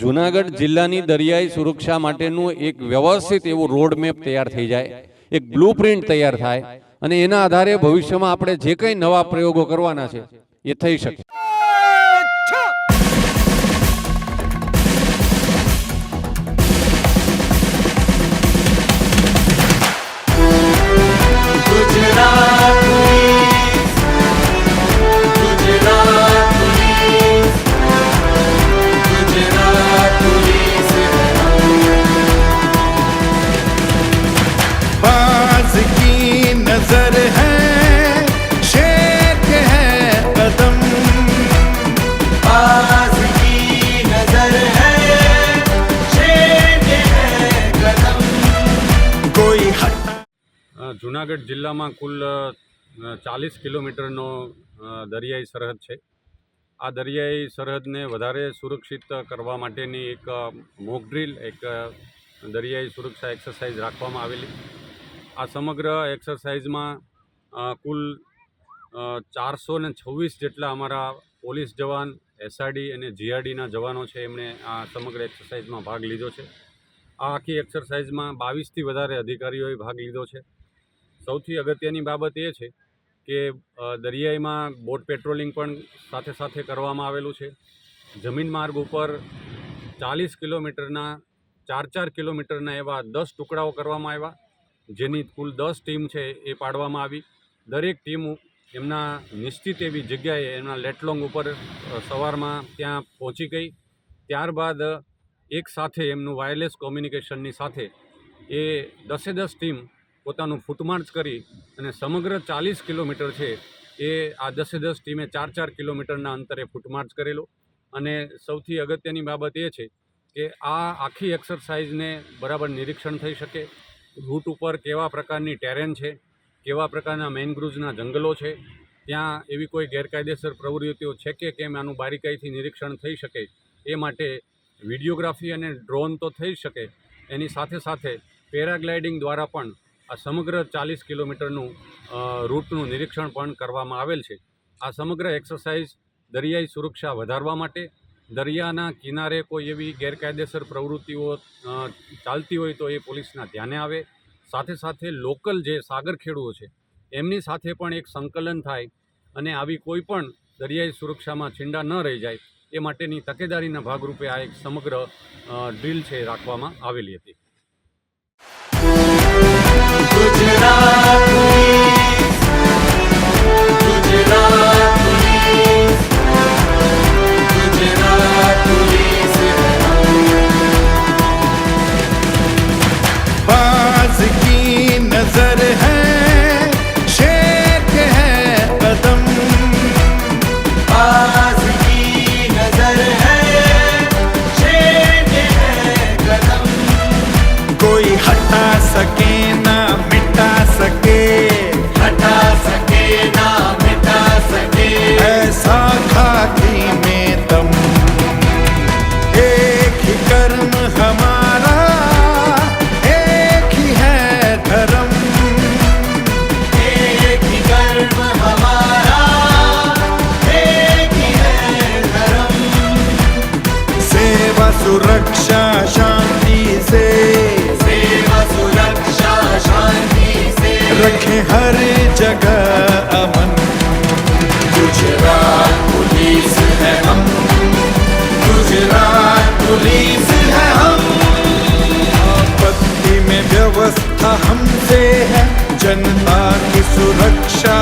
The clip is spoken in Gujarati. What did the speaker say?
જુનાગઢ જિલ્લાની દરિયાઈ સુરક્ષા માટેનું એક વ્યવસ્થિત એવું રોડ મેપ તૈયાર થઈ જાય. એક બ્લુ તૈયાર થાય. અને એના આધારે ભવિષ્યમાં આપણે જે કંઈ નવા પ્રયોગો કરવાના છે, એ થઈ શકે. કોઈ જુનાગઢ જિલ્લામાં કુલ ચાલીસ કિલોમીટરનો દરિયાઈ સરહદ છે. આ દરિયાઈ સરહદને વધારે સુરક્ષિત કરવા માટેની એક મોકડ્રીલ એક દરિયાઈ સુરક્ષા એક્સરસાઇઝ રાખવામાં આવેલી. આ સમગ્ર એક્સરસાઇઝમાં કુલ ચારસો ને છવ્વીસ જેટલા અમારા પોલીસ જવાન એસઆરડી અને જીઆરડીના જવાનો છે. એમણે આ સમગ્ર એક્સરસાઇઝમાં ભાગ લીધો છે. આ આખી એક્સરસાઇઝમાં બાવીસથી વધારે અધિકારીઓએ ભાગ લીધો છે. સૌથી અગત્યની બાબત એ છે કે દરિયાઈમાં બોટ પેટ્રોલિંગ પણ સાથે સાથે કરવામાં આવેલું છે. જમીન માર્ગ ઉપર ચાલીસ કિલોમીટરના, ચાર ચાર કિલોમીટરના એવા દસ ટુકડાઓ કરવામાં આવ્યા, જેની કુલ દસ ટીમ છે એ પાડવામાં આવી. દરેક ટીમ એમના નિશ્ચિત એવી જગ્યાએ એમના લેટલોંગ ઉપર સવારમાં ત્યાં પહોંચી ગઈ. ત્યારબાદ એક સાથે એમનું વાયરલેસ કોમ્યુનિકેશનની સાથે એ દસે દસ ટીમ પોતાનું ફૂટમાર્ચ કરી અને સમગ્ર ચાલીસ કિલોમીટર છે એ આ દસે દસ ટીમે ચાર ચાર કિલોમીટરના અંતરે ફૂટમાર્ચ કરેલો. અને સૌથી અગત્યની બાબત એ છે કે આ આખી એક્સરસાઇઝને બરાબર નિરીક્ષણ થઈ શકે. રૂટ ઉપર કેવા પ્રકારની ટેરેન છે, કેવા પ્રકારના મેનગ્રુવ્સના જંગલો છે, ત્યાં એવી કોઈ ગેરકાયદેસર પ્રવૃત્તિઓ છે કે કેમ આનું બારીકાઈથી નિરીક્ષણ થઈ શકે એ માટે વિડીયોગ્રાફી અને ડ્રોન તો થઈ શકે, એની સાથે સાથે પેરાગ્લાઇડિંગ દ્વારા પણ આ સમગ્ર ચાલીસ કિલોમીટરનું રૂટનું નિરીક્ષણ પણ કરવામાં આવેલ છે. આ સમગ્ર એક્સરસાઇઝ દરિયાઈ સુરક્ષા વધારવા માટે, દરિયાના કિનારે કોઈ એવી ગેરકાયદેસર પ્રવૃત્તિઓ ચાલતી હોય તો એ પોલીસના ધ્યાને આવે. સાથે સાથે લોકલ જે સાગર ખેડૂઓ છે, એમની સાથે પણ એક સંકલન થાય અને આવી કોઈ પણ દરિયાઈ સુરક્ષામાં છીંડા ન રહી જાય એ માટેની તકેદારીના ભાગરૂપે આ એક સમગ્ર ડ્રીલ છે રાખવામાં આવેલી હતી. सुरक्षा शांति से सेवा सुरक्षा शांति से रखे हर जगह अमन गुजरात पुलिस है हम गुजरात पुलिस है हम आपत्ति में व्यवस्था हमसे है जनता की सुरक्षा